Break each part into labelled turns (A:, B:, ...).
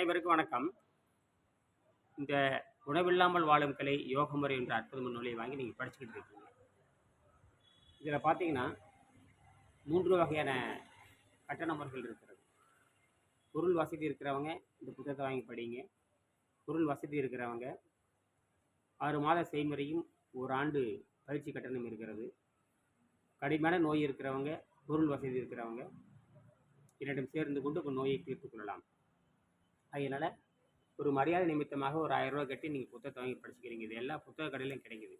A: அனைவருக்கும் வணக்கம். இந்த உணவில்லாமல் வாழும் கலை யோக முறை என்ற அற்புதமான நூலை வாங்கி நீங்கள் படிச்சுக்கிட்டு இருக்கீங்க. இதில் பார்த்தீங்கன்னா மூன்று வகையான கட்டண முறைகள் இருக்கிறது. பொருள் வசதி இருக்கிறவங்க இந்த புத்தகத்தை வாங்கி படிங்க. பொருள் வசதி இருக்கிறவங்க ஆறு மாத செய்முறையும் ஒரு ஆண்டு பயிற்சி கட்டணம் இருக்கிறது. கடுமையான நோய் இருக்கிறவங்க பொருள் வசதி இருக்கிறவங்க என்னிடம் சேர்ந்து கொண்டு நோயை தீர்த்து கொள்ளலாம். அதனால் ஒரு மரியாதை நிமித்தமாக ஒரு ஆயிரம் கட்டி நீங்கள் புத்தகத்தை வாங்கி படிச்சுக்கிறீங்க. இது எல்லா புத்தக கடையிலையும் கிடைக்குது.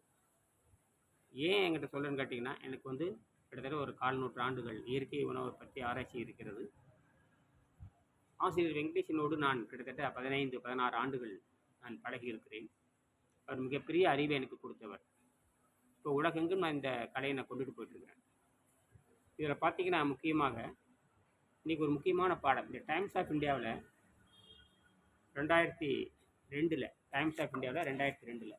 A: ஏன் என்கிட்ட சொல்கிறேன்னு கேட்டிங்கன்னா எனக்கு வந்து கிட்டத்தட்ட ஒரு கால் நூற்றாண்டுகள் இயற்கை உணவை பற்றி ஆராய்ச்சி இருக்கிறது. ஆசிரியர் வெங்கடேசனோடு நான் கிட்டத்தட்ட பதினைந்து பதினாறு ஆண்டுகள் நான் பழகி இருக்கிறேன் அவர் மிகப்பெரிய அறிவை எனக்கு கொடுத்தவர். இப்போ உலகெங்கும் நான் இந்த கலையை நான் கொண்டுட்டு போயிட்டுருக்கிறேன். இதில் பார்த்தீங்கன்னா முக்கியமாக இன்றைக்கி ஒரு முக்கியமான பாடம் இந்த டைம்ஸ் ஆஃப் இந்தியாவில் ரெண்டாயிரத்தி ரெண்டில் டைம்ஸ் ஆஃப் இந்தியாவில் ரெண்டாயிரத்தி ரெண்டில்.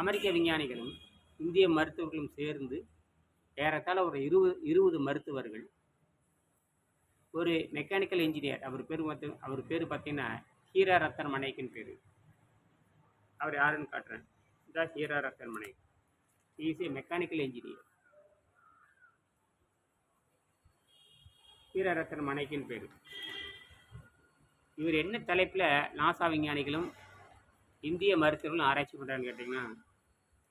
A: அமெரிக்க விஞ்ஞானிகளும் இந்திய மருத்துவர்களும் சேர்ந்து ஏறத்தாழ ஒரு இருபது இருபது மருத்துவர்கள். ஒரு மெக்கானிக்கல் இன்ஜினியர் அவர் பேர் பார்த்து அவர் பேர் பார்த்தீங்கன்னா ஹீரா ரத்தன் மனைக்குன்னு பேர். அவர் யாருன்னு காட்டுறேன். இதான் Hira Ratan Manek is a mechanical engineer Hira Ratan மனைக்குன்னு பேர். இவர் என்ன தலைப்பில் நாசா விஞ்ஞானிகளும் இந்திய மருத்துவர்களும் ஆராய்ச்சி பண்ணுறான்னு கேட்டிங்கன்னா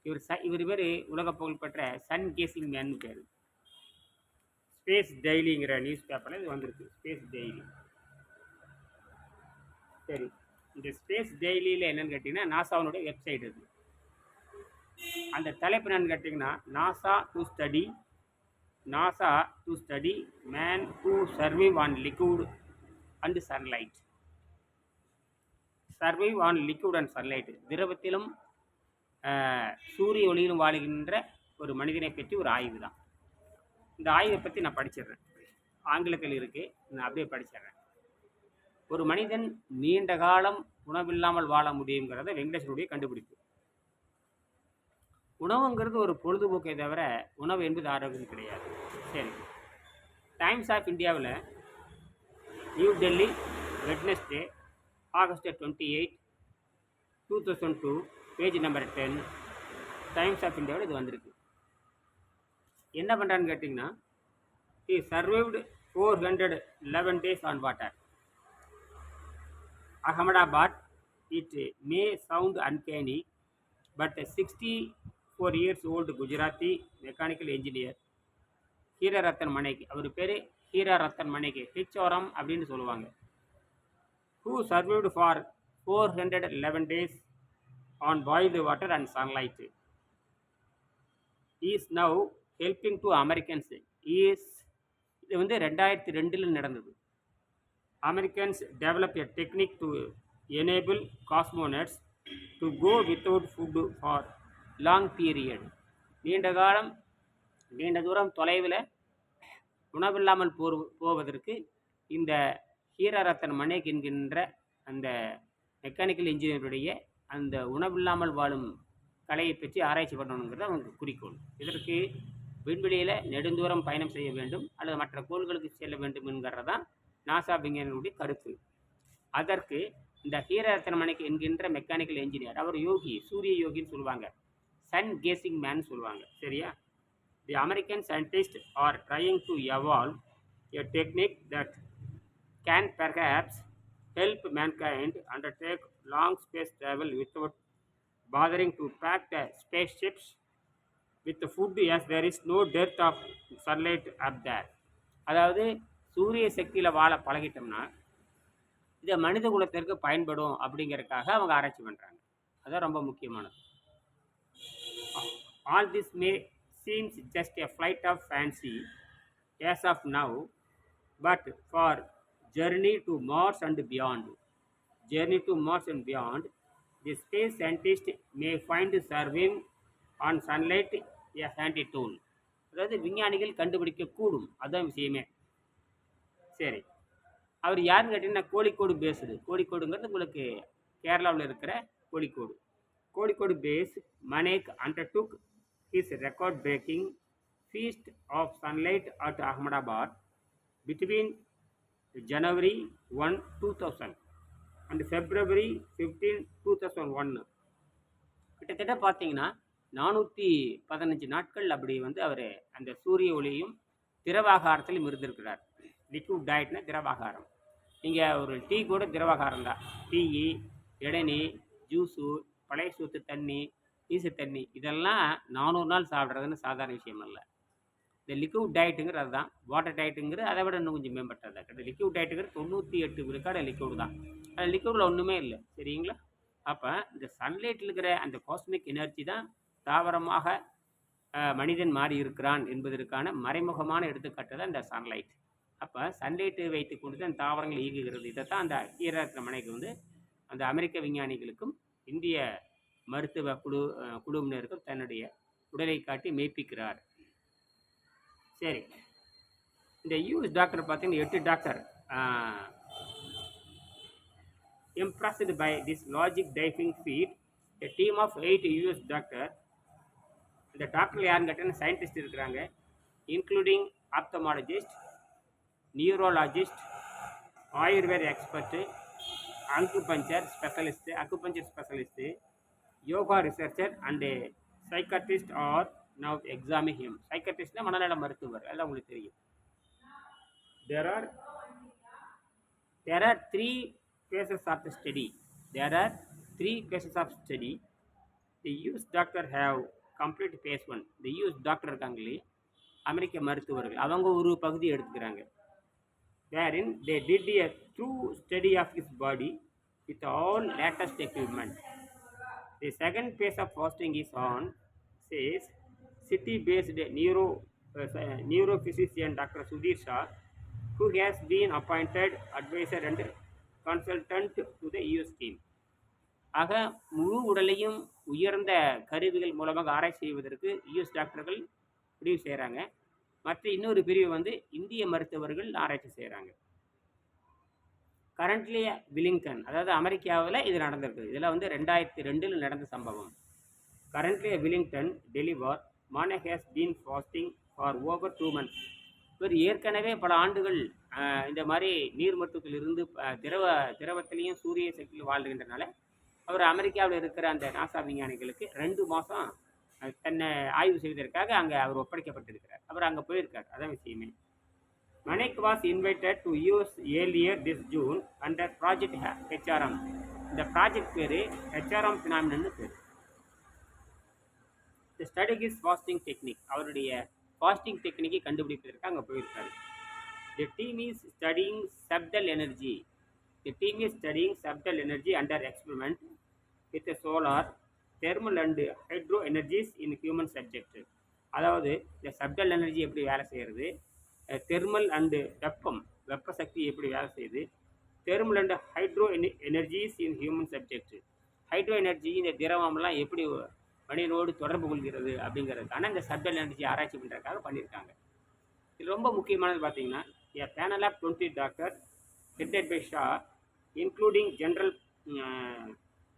A: இவர் ச இவர் பேர் உலக புகழ்பெற்ற சன் கேசிங் மேன் பேர். ஸ்பேஸ் டெய்லிங்கிற நியூஸ் பேப்பரில் இது வந்திருக்கு. Space daily. சரி இந்த ஸ்பேஸ் டெய்லியில் என்னென்னு கேட்டிங்கன்னா நாசாவினுடைய வெப்சைட் இருக்குது அந்த தலைப்பு என்னன்னு கேட்டிங்கன்னா NASA to study NASA to study man who survive on liquid and sunlight. Survive on liquid and sunlight திரவத்திலும் சூரிய ஒளியிலும் வாழுகின்ற ஒரு மனிதனை பற்றி ஒரு ஆய்வு தான். இந்த ஆய்வை பற்றி நான் படிச்சிடுறேன். ஆங்கிலத்தில் இருக்குது நான் அப்படியே படிச்சிடுறேன். ஒரு மனிதன் நீண்ட காலம் உணவில்லாமல் வாழ முடியுங்கிறத வெங்கடேசனுடைய கண்டுபிடிப்பு. உணவுங்கிறது ஒரு பொழுதுபோக்கை தவிர உணவு என்பது ஆரோக்கியம் கிடையாது. சரி. டைம்ஸ் ஆஃப் இந்தியாவில் New Delhi Wednesday August twenty eight two thousand two page number ten Times of இந்தியாவில் இது வந்திருக்கு. என்ன பண்ணுறான்னு கேட்டிங்கன்னா he survived four hundred eleven days on water Ahmedabad it may sound uncanny but sixty four years old Gujarati mechanical engineer Hira Ratan மனைக்கு அவர் பேர் ஹீரரத்தன் மனைக்கு ஹிச்சோரம் அப்படின்னு சொல்லுவாங்க. Who survived for four hundred eleven days on boiled water and sunlight is now helping to Americans is இது வந்து ரெண்டாயிரத்தி ரெண்டில் நடந்தது. Americans develop a technique to enable cosmonauts to go without food for long period நீண்ட காலம் நீண்ட தூரம் தொலைவில் உணவில்லாமல் போ போவதற்கு இந்த ஹீரரத்தன் மனேக் என்கின்ற அந்த மெக்கானிக்கல் இன்ஜினியருடைய அந்த உணவில்லாமல் வாழும் கலையை பற்றி ஆராய்ச்சி பண்ணணுங்கிறது அவங்க குறிக்கோள். இதற்கு விண்வெளியில் நெடுந்தூரம் பயணம் செய்ய வேண்டும் அல்லது மற்ற கோள்களுக்கு செல்ல வேண்டும் என்கிறது தான் நாசா விஞ்ஞானிகளுடைய கருத்து. அதற்கு இந்த ஹீரரத்னமணிக்கு என்கின்ற மெக்கானிக்கல் இன்ஜினியர் அவர் யோகி சூரிய யோகின்னு சொல்லுவாங்க. சன் கேசிங் மேன் சொல்லுவாங்க. சரியா? The American scientist are trying to evolve a technique that can perhaps help mankind undertake long space travel without bothering to pack the spaceships with the food as there is no dearth of sunlight up there. அதாவது சூரிய சக்தியில் வாழ பழகிட்டோம்னா இதை மனித குலத்திற்கு பயன்படும் அப்படிங்கிறதுக்காக அவங்க ஆராய்ச்சி பண்ணுறாங்க அதுதான் ரொம்ப முக்கியமானது. All this may seems just a flight of fancy as of now but for journey to Mars and beyond. Journey to Mars and beyond, the space scientist may find surveying on sunlight a handy tool. அதாவது விஞ்ஞானிகள் கண்டுபிடிக்கக்கூடும். அதுதான் விஷயமே. சரி. அவர் யாருன்னு கேட்டிங்கன்னா Kozhikode based கோழிக்கோடுங்கிறது உங்களுக்கு கேரளாவில் இருக்கிற Kozhikode. Kozhikode based Manek undertook his record breaking feast of sunlight at Ahmedabad between January one two thousand. And February fifteen two thousand ஒன்று கிட்டத்தட்ட பார்த்தீங்கன்னா நானூற்றி பதினஞ்சு நாட்கள் அப்படி வந்து அவர் அந்த சூரிய ஒளியும் திரவாகாரத்திலும் இருந்திருக்கிறார். லிக்விட் டயட்னா திரவாகாரம். நீங்கள் ஒரு டீ கூட திரவாகாரம் தான். டீ இளநீ ஜூஸு பழைய சூத்து தண்ணி ஈசு தண்ணி இதெல்லாம் நானூறு நாள் சாப்பிட்றதுன்னு சாதாரண விஷயம் இல்லை. இந்த லிக்விட் டயட்டுங்கிறது அதுதான். வாட்டர் டயட்டுங்கிறது அதை விட இன்னும் கொஞ்சம் மேம்பட்டது. கிடையாது லிக்விட் டயட்டுங்கிறது தொண்ணூற்றி எட்டு விழுக்காடு லிக்விட் தான். அது லிக்விடில் ஒன்றுமே இல்லை. சரிங்களா? அப்போ இந்த சன்லைட்டில் இருக்கிற அந்த காஸ்மிக் எனர்ஜி தான் தாவரமாக மனிதன் மாறி இருக்கிறான் என்பதற்கான மறைமுகமான எடுத்துக்காட்டு தான் இந்த சன்லைட் அப்போ சன்லைட்டை வைத்து கொண்டு தான் தாவரங்கள் இயங்குகிறது. தான் அந்த ஈரரத்ன மனைக்கு வந்து அந்த அமெரிக்க விஞ்ஞானிகளுக்கும் இந்திய மருத்துவ குழு குழுவினருக்கும் தன்னுடைய உடலை காட்டி மெய்ப்பிக்கிறார். சரி. இந்த யூஎஸ் டாக்டர் பார்த்தீங்கன்னா எட்டு doctor impressed by this logic diving feat a team of eight US doctor இந்த டாக்டர் யாருன்னு கேட்டால் சயின்டிஸ்ட் இருக்கிறாங்க. Including ophthalmologist neurologist Ayurveda expert acupuncture specialist acupuncture specialist yoga researcher and psychiatrist are now examine him சைக்கட்ரிஸ்ட்னா மனநல மருத்துவர் எல்லாம் உங்களுக்கு தெரியும் there are there are three phases of the study there are three phases of study the US doctor have complete phase one the US doctor இருக்காங்களே அமெரிக்க மருத்துவர்கள் அவங்க ஒரு பகுதி எடுத்துக்கிறாங்க wherein they did a true study of is body with all latest equipment the second phase of fasting is on chase city based neuro uh, uh neurophysician dr sudhir shah who has been appointed advisor and consultant to the US team. ஆக முழு உடலையும் உயர்ந்த கருவிகள் மூலமாக ஆராய்ச்சி செய்வதற்கு US டாக்டர்கள் முடிவு செய்கிறாங்க மற்ற இன்னொரு பிரிவு வந்து இந்திய மருத்துவர்கள் ஆராய்ச்சி செய்கிறாங்க கரண்ட்லி வில்லிங்டன் அதாவது அமெரிக்காவில் இது நடந்திருக்கு. இதில் வந்து ரெண்டாயிரத்தி ரெண்டில் நடந்த சம்பவம். Currently Willington deliver Manek has been fasting for over two months இவர் ஏற்கனவே பல ஆண்டுகள் இந்த மாதிரி நீர்மட்டத்தில் இருந்து திரவ திரவத்திலையும் சூரிய சக்தியில் வாழ்கின்றனால அவர் அமெரிக்காவில் இருக்கிற அந்த நாசா விஞ்ஞானிகளுக்கு ரெண்டு மாதம் தன்னை ஆய்வு செய்வதற்காக அங்கே அவர் ஒப்படைக்கப்பட்டிருக்கிறார். அவர் அங்கே போயிருக்கார். அதான் விஷயமே. Manek was invited to US earlier this June under project HRM இந்த ப்ராஜெக்ட் பேர் ஹெச்ஆர்எம் ஃபினாமினு பேர். The strategies is fasting technique அவருடைய ஃபாஸ்டிங் டெக்னிக்கை கண்டுபிடிப்பதற்கு அங்கே போயிருக்காரு. The team is studying subtle energy the team is studying subtle energy under experiment with solar thermal and hydro energies in human subject அதாவது இந்த subtle energy எப்படி வேலை செய்கிறது தெர்மல் அண்டு வெப்பம் வெப்ப சக்தி எப்படி வேலை செய்யுது? Thermal and hydro energies in human subject hydro energy இந்த திரவம்லாம் எப்படி மனிதனோடு தொடர்பு கொள்கிறது அப்படிங்கிறதுக்கான இந்த சப்ஜெக்ட் எனர்ஜி ஆராய்ச்சி பண்ணுறதுக்காக பண்ணியிருக்காங்க இது ரொம்ப முக்கியமானது பார்த்தீங்கன்னா a panel of twenty doctor headed by Shah including general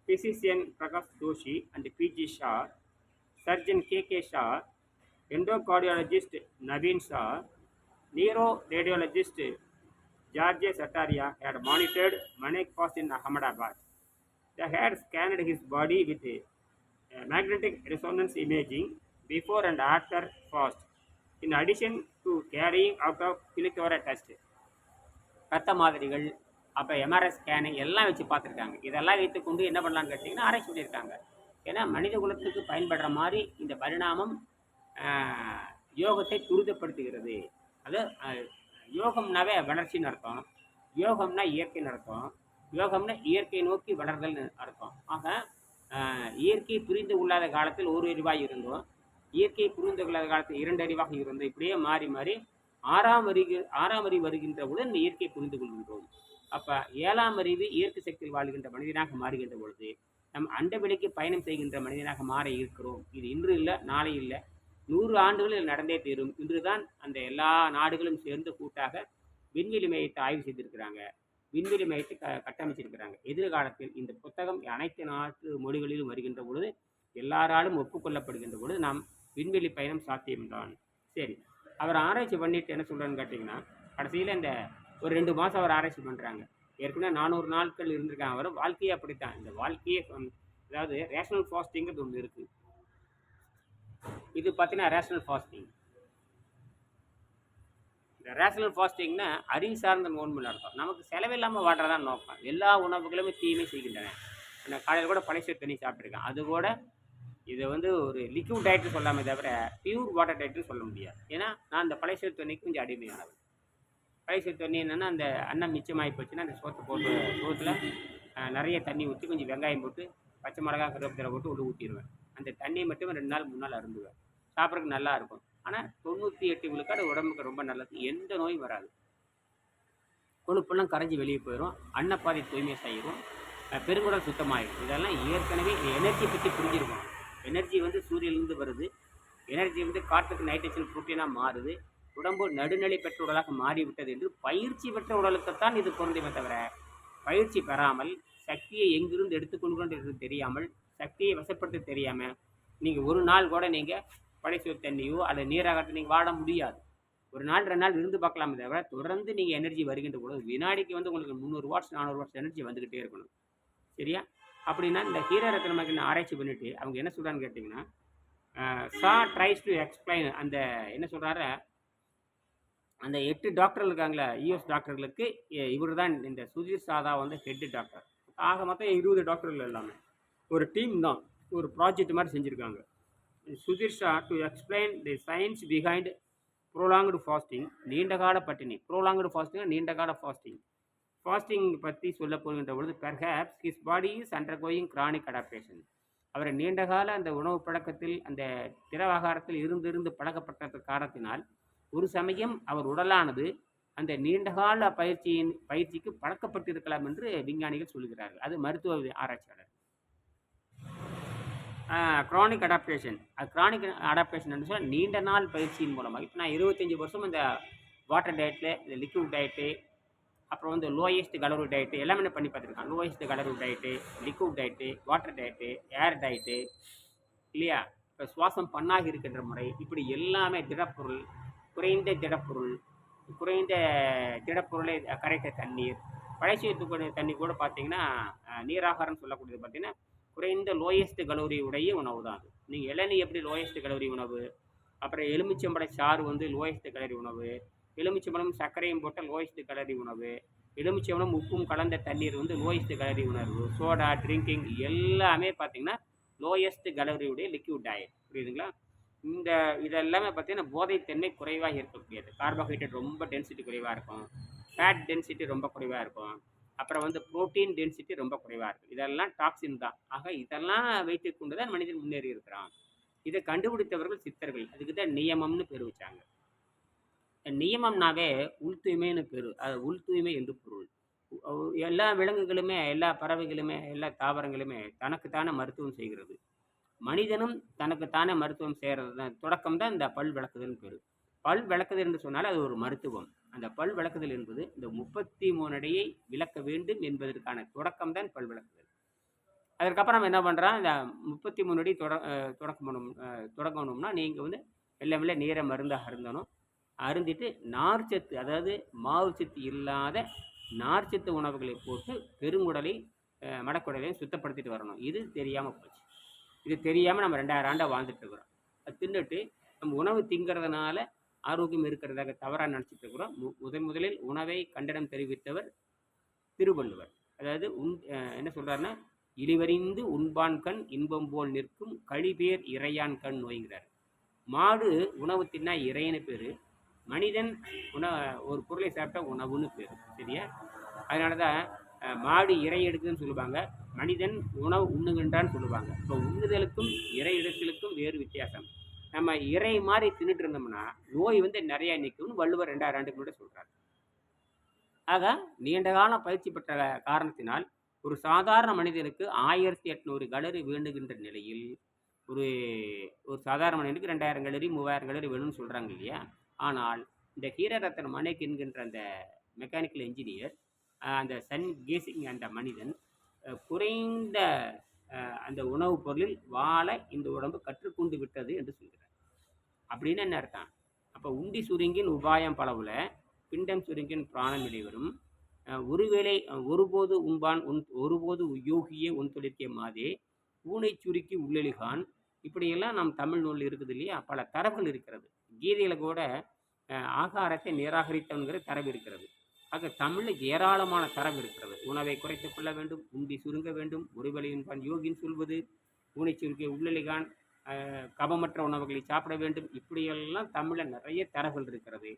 A: physician Prakash Joshi and PG Shah surgeon K K Shah endocardiologist Naveen Shah neuro radiologist George Sataria had monitored Manek Pass in Ahmedabad. They had scanned his body with Uh, magnetic resonance imaging before and after fast, in addition to carrying out of பிலிக்கோர test ரத்த மாதிரிகள் அப்போ MRI scan எல்லாம் வச்சு பார்த்துருக்காங்க. இதெல்லாம் வைத்துக்கொண்டு என்ன பண்ணலான்னு கேட்டிங்கன்னா ஆராய்ச்சி பண்ணியிருக்காங்க. ஏன்னா மனித குலத்துக்கு பயன்படுற மாதிரி இந்த பரிணாமம் யோகத்தை துரிதப்படுத்துகிறது. அது யோகம்னாவே வளர்ச்சின்னு அர்த்தம். யோகம்னா இயற்கைன்னு அர்த்தம். யோகம்னா இயற்கை நோக்கி வளர்தல்னு அர்த்தம். ஆக இயற்கை புரிந்து கொள்ளாத காலத்தில் ஒரு அறிவாக இருந்தோம். இயற்கை புரிந்து கொள்ளாத காலத்தில் இரண்டு அறிவாக இருந்தோம். இப்படியே மாறி மாறி ஆறாம் அறிவு ஆறாம் அறிவு வருகின்றவுடன் இயற்கை புரிந்து கொள்கின்றோம். அப்போ ஏழாம் அறிவு இயற்கை சக்தியில் வாழ்கின்ற மனிதனாக மாறுகின்ற பொழுது நம் அண்டவெளிக்கு பயணம் செய்கின்ற மனிதனாக மாற இருக்கிறோம். இது இன்று இல்லை நாளை இல்லை. நூறு ஆண்டுகளில் நடந்தே தீரும். இன்றுதான் அந்த எல்லா நாடுகளும் சேர்ந்து கூட்டாக விண்வெளி மையத்தை ஆய்வு செய்திருக்கிறாங்க. விண்வெளி மையத்தை க கட்டமைச்சிருக்கிறாங்க. எதிர்காலத்தில் இந்த புத்தகம் அனைத்து நாட்டு மொழிகளிலும் வருகின்ற பொழுது எல்லாராலும் ஒப்புக்கொள்ளப்படுகின்ற பொழுது நாம் விண்வெளி பயணம் சாத்தியம்தான். சரி. அவர் ஆராய்ச்சி பண்ணிட்டு என்ன சொல்கிறேன்னு கேட்டிங்கன்னா கடைசியில் இந்த ஒரு ரெண்டு மாதம் அவர் ஆராய்ச்சி பண்ணுறாங்க ஏற்கனவே நானூறு நாட்கள் இருந்திருக்காங்க. அவர் வாழ்க்கையே அப்படித்தான். இந்த வாழ்க்கையே அதாவது ரேஷனல் ஃபாஸ்டிங்கிறது ஒன்று இருக்குது இது பார்த்தீங்கன்னா ரேஷனல் ஃபாஸ்டிங் இந்த ரேஷனல் ஃபாஸ்டிங்னா அறிவு சார்ந்த நோன்பு நடத்தும் நமக்கு செலவில்லாமல் வாடுறதான் நோக்கம். எல்லா உணவுகளுமே தீமை செய்கின்றன. நான் காலையில் கூட பனிஷர் தண்ணி சாப்பிட்ருக்கேன் அது கூட இதை வந்து ஒரு லிக்விட் டயட்னு சொல்லாமே தவிர பியூர் வாட்டர் டயட்னு சொல்ல முடியாது. ஏன்னா நான் அந்த பழைய தண்ணிக்கு கொஞ்சம் அடிமையானது பழைய தண்ணி என்னென்னா அந்த அன்னம் மிச்சமாகி போச்சுன்னா அந்த சோத்து போட்டு சோத்தில் நிறைய தண்ணி ஊற்றி கொஞ்சம் வெங்காயம் போட்டு பச்சை மிளகா கருவேப்பிலை போட்டு உள்ள ஊற்றிடுவேன் அந்த தண்ணியை மட்டும் ரெண்டு நாள் மூணு நாள் அருந்துவேன். சாப்பிட்றதுக்கு நல்லா இருக்கும். ஆனால் தொண்ணூற்றி எட்டு விழுக்காடு உடம்புக்கு ரொம்ப நல்லது. எந்த நோயும் வராது. கொழுப்பெல்லாம் கரைஞ்சி வெளியே போயிடும் அன்னப்பாதை தூய்மை செய்யும் பெருங்குடல் சுத்தமாகிடும் இதெல்லாம் ஏற்கனவே எனர்ஜி பற்றி புரிஞ்சிருக்கும். எனர்ஜி வந்து சூரியன்லேருந்து வருது. எனர்ஜி வந்து காற்றுக்கு நைட்ரஜன் புரோட்டீனாக மாறுது. உடம்பு நடுநிலை பெற்ற உடலாக மாறிவிட்டது என்று பயிற்சி பெற்ற உடலுக்குத்தான் இது பொருந்துமே தவிர பயிற்சி பெறாமல் சக்தியை எங்கிருந்து எடுத்துக்கொள்கிறோம் என்று தெரியாமல் சக்தியை வசப்படுத்த தெரியாமல் நீங்கள் ஒரு நாள் கூட நீங்கள் பழைய தண்ணியோ அல்லது நீராகத்தை நீங்கள் வாட முடியாது. ஒரு நாள் ரெண்டு நாள் இருந்து பார்க்கலாமே தவிர தொடர்ந்து நீங்கள் எனர்ஜி வருகின்ற பொழுது வினாடிக்கு வந்து உங்களுக்கு முந்நூறு வாட்ஸ் நானூறு வாட்ஸ் எனர்ஜி வந்துக்கிட்டே இருக்கணும். சரியா? அப்படின்னா இந்த ஹீரோ ரத்னமாக ஆராய்ச்சி பண்ணிவிட்டு அவங்க என்ன சொல்கிறான்னு கேட்டிங்கன்னா சா ட்ரைஸ் டு எக்ஸ்பிளைன் அந்த என்ன சொல்கிறாரு அந்த எட்டு டாக்டர் இருக்காங்களே யூஎஸ் டாக்டர்களுக்கு இவர் தான் இந்த சுதீர் சாதா வந்து ஹெட் டாக்டர் ஆக மொத்தம் இருபது டாக்டர்கள் எல்லாமே. ஒரு டீம் தான். ஒரு ப்ராஜெக்ட் மாதிரி செஞ்சுருக்காங்க. Sudhir Shah to explain the science behind prolonged fasting நீண்டகால பட்டினி. ப்ரோலாங்டு ஃபாஸ்டிங் நீண்டகால ஃபாஸ்டிங் ஃபாஸ்டிங் பற்றி சொல்ல போகின்ற பொழுது perhaps his body is undergoing chronic adaptation அவர் நீண்டகால அந்த உணவு பழக்கத்தில் அந்த திரவாகாரத்தில் இருந்திருந்து பழக்கப்பட்ட காரணத்தினால் ஒரு சமயம் அவர் உடலானது அந்த நீண்டகால பயிற்சியின் பயிற்சிக்கு பழக்கப்பட்டிருக்கலாம் என்று விஞ்ஞானிகள் சொல்கிறார்கள். அது மருத்துவ ஆராய்ச்சியாளர். க்ரானிக் அடாப்டேஷன் அது க்ரானிக் அடாப்டேஷன் சொன்னால் நீண்ட நாள் பயிற்சியின் மூலமாக. இப்போ நான் இருபத்தஞ்சி வருஷம் இந்த வாட்டர் டயட்டில் இந்த லிக்விட் டயட்டு அப்புறம் வந்து லோயஸ்ட் கலரு டயட்டு எல்லாமே என்ன பண்ணி பார்த்துருக்கேன். Lowest calorie diet liquid diet water diet air diet இல்லையா? இப்போ சுவாசம் பண்ணாக இருக்கின்ற முறை இப்படி எல்லாமே திடப்பொருள் குறைந்த திடப்பொருள் குறைந்த திடப்பொருளை கரைத்த தண்ணீர் பழைய தண்ணி கூட பார்த்தீங்கன்னா நீராகாரம் சொல்லக்கூடியது பார்த்தீங்கன்னா குறைந்த லோயஸ்ட் கலோரி உடைய உணவு தான் அது. நீங்கள் இளநீ எப்படி லோயஸ்ட் கலோரி உணவு? அப்புறம் எலுமிச்சம்பழ சாறு வந்து லோயஸ்ட் கலரி உணவு. எலுமிச்சம்பழம் சர்க்கரையும் போட்ட லோயஸ்ட் கலரி உணவு. எலுமிச்சம்பழம் உப்பும் கலந்த தண்ணீர் வந்து லோயஸ்ட் கலரி உணவு சோடா ட்ரிங்கிங் எல்லாமே பார்த்தீங்கன்னா லோயஸ்ட் கலரியுடைய லிக்யூட் டயட் புரியுதுங்களா? இந்த இதெல்லாமே பார்த்தீங்கன்னா போதைத்தன்மை குறைவாக இருக்கக்கூடியது. கார்போஹைட்ரேட் ரொம்ப டென்சிட்டி குறைவாக இருக்கும். ஃபேட் டென்சிட்டி ரொம்ப குறைவாக இருக்கும். அப்புறம் வந்து புரோட்டீன் டென்சிட்டி ரொம்ப குறைவாக இருக்குது இதெல்லாம் டாக்ஸின் தான். ஆக இதெல்லாம் வைத்து கொண்டு தான் மனிதன் முன்னேறி இருக்கிறான். இதை கண்டுபிடித்தவர்கள் சித்தர்கள். அதுக்கு தான் நியமம்னு பேர் வச்சாங்க. நியமம்னாவே உள் தூய்மைன்னு பேர். அது உள் தூய்மை என்று பொருள். எல்லா விலங்குகளுமே எல்லா பறவைகளுமே எல்லா தாவரங்களுமே தனக்குத்தானே மருத்துவம் செய்கிறது. மனிதனும் தனக்குத்தானே மருத்துவம் செய்கிறது தான். தொடக்கம் தான் இந்த பல் விளக்குதல்னு பேர். பல் விளக்குதல் என்று சொன்னால் அது ஒரு மருத்துவம். அந்த பல் விளக்குதல் என்பது இந்த முப்பத்தி மூணு அடியை விளக்க வேண்டும் என்பதற்கான தொடக்கம் தான் பல் விளக்குதல். அதற்கப்புறம் நம்ம என்ன பண்ணுறோம் இந்த முப்பத்தி மூணு அடி தொட தொடக்கம் பண்ணும் தொடங்கணும்னா நீங்கள் வந்து வெள்ளை வெள்ளை நீரை மருந்தாக அருந்தணும். அருந்திட்டு நார்ச்சத்து அதாவது மாவு சத்து இல்லாத நார்ச்சத்து உணவுகளை போட்டு பெருங்குடலை மடக்குடலையும் சுத்தப்படுத்திட்டு வரணும். இது தெரியாமல் போச்சு. இது தெரியாமல் நம்ம ரெண்டாயிரம் ஆண்டாக வாழ்ந்துட்டு இருக்கிறோம். அது தின்னுட்டு நம்ம உணவு திங்கிறதுனால ஆரோக்கியம் இருக்கிறதாக தவறாக நினச்சிட்டு இருக்கிறோம். முதன் முதலில் உணவை கண்டனம் தெரிவித்தவர் திருவள்ளுவர். அதாவது உன் என்ன சொல்கிறாருன்னா இழிவறிந்து உண்பான் கண் இன்பம் போல் நிற்கும் கழிபேர் இறையான் கண் நோய்கிறார். மாடு உணவு தின்னா இறையனு பேர். மனிதன் உண ஒரு பொருளை சாப்பிட்டா உணவுன்னு பேர். சரியா? அதனால தான் மாடு இறை எடுக்குதுன்னு சொல்லுவாங்க. மனிதன் உணவு உண்ணுகின்றான்னு சொல்லுவாங்க. இப்போ உண்ணுதலுக்கும் இறை எடுத்தலுக்கும் வேறு வித்தியாசம். நம்ம இறை மாதிரி தின்னுட்டு இருந்தோம்னா நோய் வந்து நிறைய நிற்கும்னு வள்ளுவர் ரெண்டாயிரம் ஆண்டுக்கு முன்னாடி சொல்கிறார் ஆக நீண்ட காலம் பயிற்சி பெற்ற காரணத்தினால் ஒரு சாதாரண மனிதனுக்கு ஆயிரத்தி எட்நூறு கலரி வேண்டுகின்ற நிலையில் ஒரு ஒரு சாதாரண மனிதனுக்கு ரெண்டாயிரம் கலரி மூவாயிரம் கலரி வேணும்னு சொல்கிறாங்க இல்லையா? ஆனால் இந்த ஹீரரத்தன் மனைக் என்கின்ற அந்த மெக்கானிக்கல் இன்ஜினியர் அந்த சன் கேசிங் அந்த மனிதன் குறைந்த அந்த உணவுப் பொருளில் வாழ இந்த உடம்பு கற்றுக்கொண்டு விட்டது என்று சொல்கிறார். அப்படின்னு என்ன அர்த்தம்? அப்போ உண்டி சுருங்கின் உபாயம் பலவுல பிண்டம் சுருங்கின் பிராணம் இடைவரும் ஒருவேளை ஒருபோது உண்பான் உன் ஒருபோது யோகியே உன் தொழிற்கிய மாதே ஊனை சுருக்கி உள்ளெழுகான். இப்படியெல்லாம் நம் தமிழ் நூல் இருக்குது இல்லையா? பல தரவுகள் இருக்கிறது. கீதையில் கூட ஆகாரத்தை நிராகரித்தவன்கிற தரவு இருக்கிறது. ஆக தமிழில் ஏராளமான தரவு இருக்கிறது. உணவை குறைத்துக் கொள்ள வேண்டும் உண்டி சுருங்க வேண்டும் ஒருவேளை உண்பான் யோகின்னு சொல்வது ஊனை சுருக்கிய உள்ளலிகான் கபமற்ற உணவுகளை சாப்பிட வேண்டும். இப்படியெல்லாம் தமிழில் நிறைய தரவுகள் இருக்கிறது.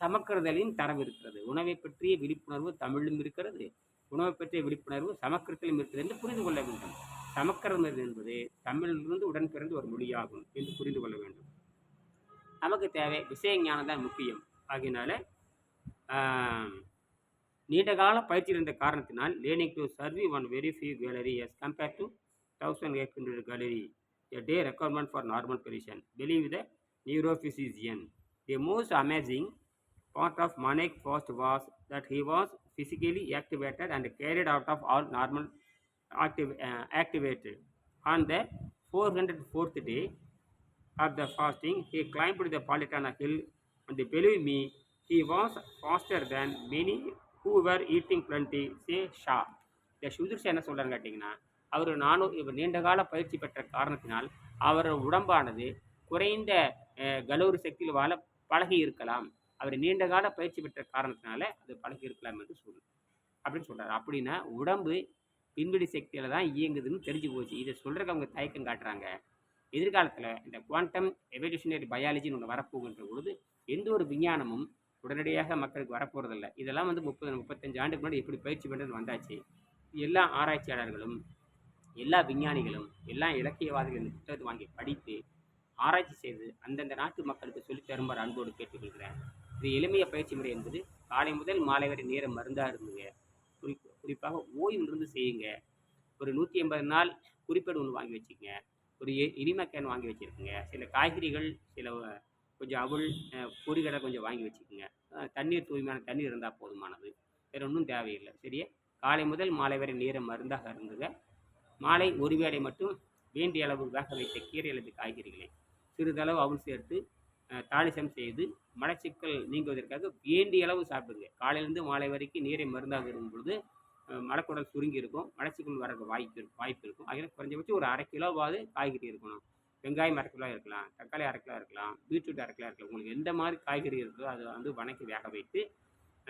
A: சமக்கிருதலின் தரவு இருக்கிறது. உணவை பற்றிய விழிப்புணர்வு தமிழிலும் இருக்கிறது. உணவை பற்றிய விழிப்புணர்வு சமக்கிருத்திலும் இருக்கிறது என்று புரிந்து கொள்ள வேண்டும். சமக்கிருதம் என்பது தமிழிலிருந்து உடன் பிறந்து ஒரு மொழியாகும் என்று புரிந்து கொள்ள வேண்டும். நமக்கு தேவை விஷய ஞானம் தான் முக்கியம். ஆகினால நீண்டகால நீண்ட பயிற்சி இருந்த காரணத்தினால் learning to survive on very few calorie as compare to thousand eight hundred calorie a day requirement for normal position. Believe the neurophysician. The most amazing part of Manek first was that he was physically activated and carried out of all normal active, uh, activated. On the 404th day of the fasting, he climbed the Palitana hill and believe me, he was faster than many who were eating plenty, say Shah. இந்த சுதிர்ஷா என்ன சொல்கிறான்னு கேட்டிங்கன்னா அவர் நானூறு இவர் நீண்டகால பயிற்சி பெற்ற காரணத்தினால் அவர் உடம்பானது குறைந்த கலோரி சக்தியில் வாழ பழகி இருக்கலாம். அவர் நீண்டகால பயிற்சி பெற்ற காரணத்தினால அது பழகி இருக்கலாம் என்று சொல்லு அப்படின்னு சொல்கிறார் அப்படின்னா உடம்பு பின்வெளி சக்தியில் தான் இயங்குதுன்னு தெரிஞ்சு போச்சு. இதை சொல்கிறக்கு அவங்க தயக்கம் காட்டுறாங்க. எதிர்காலத்தில் இந்த குவாண்டம் எவல்யூஷனரி பயாலஜின்னு ஒன்று வரப்போகின்ற பொழுது எந்த ஒரு விஞ்ஞானமும் உடனடியாக மக்களுக்கு வரப்போகிறதில்ல இதெல்லாம் வந்து முப்பது முப்பத்தஞ்சு ஆண்டுக்கு முன்னாடி எப்படி பயிற்சி பண்ணுறது வந்தாச்சு. எல்லா ஆராய்ச்சியாளர்களும் எல்லா விஞ்ஞானிகளும் எல்லா இலக்கியவாதிகளும் இந்த புத்தகத்தை வாங்கி படித்து ஆராய்ச்சி செய்து அந்தந்த நாட்டு மக்களுக்கு சொல்லித் தருமாறு அன்போடு கேட்டுக்கொள்கிறேன். இது எளிமைய பயிற்சி முறை என்பது காலை முதல் மாலை வரை நேரம் மருந்தாக இருந்துங்க. குறி குறிப்பாக ஓய்விலிருந்து செய்யுங்க. ஒரு நூற்றி எண்பது நாள் குறிப்பேடு ஒன்று வாங்கி வச்சுக்கோங்க. ஒரு எ- இனிமை கேன் வாங்கி வச்சுருக்குங்க. சில காய்கறிகள் சில கொஞ்சம் அவள் பொறிகடை பொரிகடை கொஞ்சம் வாங்கி வச்சுக்கோங்க. தண்ணீர் தூய்மையான தண்ணீர் இருந்தால் போதுமானது. வேறு ஒன்றும் தேவையில்லை. சரியா? காலை முதல் மாலை வரை நேரம் மருந்தாக இருந்துங்க. மாலை ஒரு வேளை மட்டும் வேண்டிய அளவு வேக வைத்த கீரை அல்லது காய்கறிகளை சிறிதளவு அவள் சேர்த்து தாளிசம் செய்து மலச்சிக்கல் நீங்குவதற்காக வேண்டிய அளவு சாப்பிடுங்க. காலையிலேருந்து மாலை வரைக்கும் நீரை மருந்தாக இருக்கும் பொழுது மலக்குடல் சுருங்கி இருக்கும். மலச்சிக்கல் வர வாய்ப்பு இருக்கும் வாய்ப்பு இருக்கும். அதில் குறைஞ்சபட்சம் ஒரு அரை கிலோவாவது காய்கறி இருக்கணும். வெங்காயம் அரை கிலோ இருக்கலாம் தக்காளி அரை கிலோ இருக்கலாம் பீட்ரூட் அரை கிலோ இருக்கலாம். உங்களுக்கு எந்த மாதிரி காய்கறி இருக்கோ அதை வந்து வணக்கி வேக வைத்து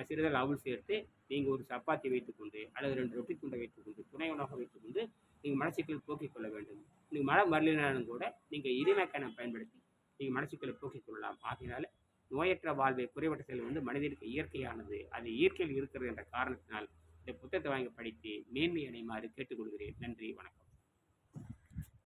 A: சிறிதளவு அவல் சேர்த்து நீங்கள் ஒரு சப்பாத்தி வைத்துக்கொண்டு அல்லது ரெண்டு ரொட்டி துண்டை வைத்துக்கொண்டு துணை உணவாக வைத்துக்கொண்டு நீங்கள் மனசுக்குள் போக்கிக் கொள்ள வேண்டும். நீங்கள் மழை வரலினாலும் கூட நீங்கள் இடிமேக்கானை பயன்படுத்தி நீங்கள் மலச்சிக்கலை போக்கிக் கொள்ளலாம். ஆகையினால நோயற்ற வாழ்வை குறைவற்ற செயல் வந்து மனிதனுக்கு இயற்கையானது. அது இயற்கையில் இருக்கிறது என்ற காரணத்தினால் இந்த புத்தகத்தை வாங்கி படித்து மேன்மை அடையுமாறு கேட்டுக்கொள்கிறேன். நன்றி வணக்கம்.